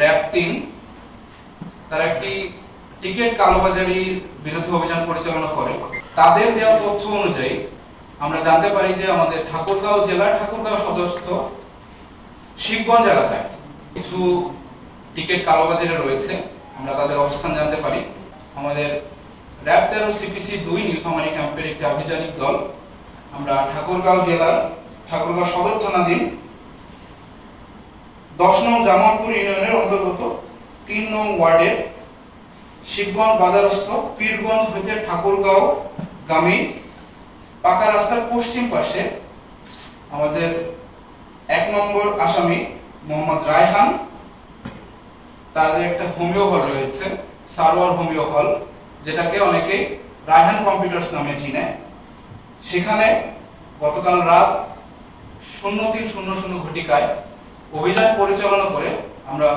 RAB তিন, তারা একটি টিকিট কালোবাজারির বিরুদ্ধে অভিযান পরিচালনা করে। তাদের দেওয়া তথ্য অনুযায়ী আমরা জানতে পারি যে আমাদের ঠাকুরগাঁও জেলার ঠাকুরগাঁও সদস্য শিবগঞ্জ এলাকায় কিছু টিকিট কালোবাজারে রয়েছে। আমরা তাদের অবস্থান জানতে পারি। আমাদের র্যাব তেরো সিপিসি দুই নীলফামারী ক্যাম্পের একটি আভিযানিক দল। আমরা ঠাকুরগাঁও জেলার ঠাকুরগাঁও সদর থানাধীন দশ নং জামালপুর ইউনিয়নের নং ওয়ার্ডের শিবগঞ্জ বাজারস্থ পীরগঞ্জ হইতে ঠাকুরগাঁও গামী, পাকা রাস্তার পশ্চিম পাশে আমাদের এক নম্বর আসামি মোহাম্মদ রায়হান। তাদের একটা হোমিও হল রয়েছে, সারোয়ার হোমিও হল, যেটাকে অনেকে রায়হান কম্পিউটার্স নামে চিনে। সেখানে গতকাল রাত শূন্য তিন শূন্য শূন্য ঘটিকায় অভিযান পরিচালনা করে আমরা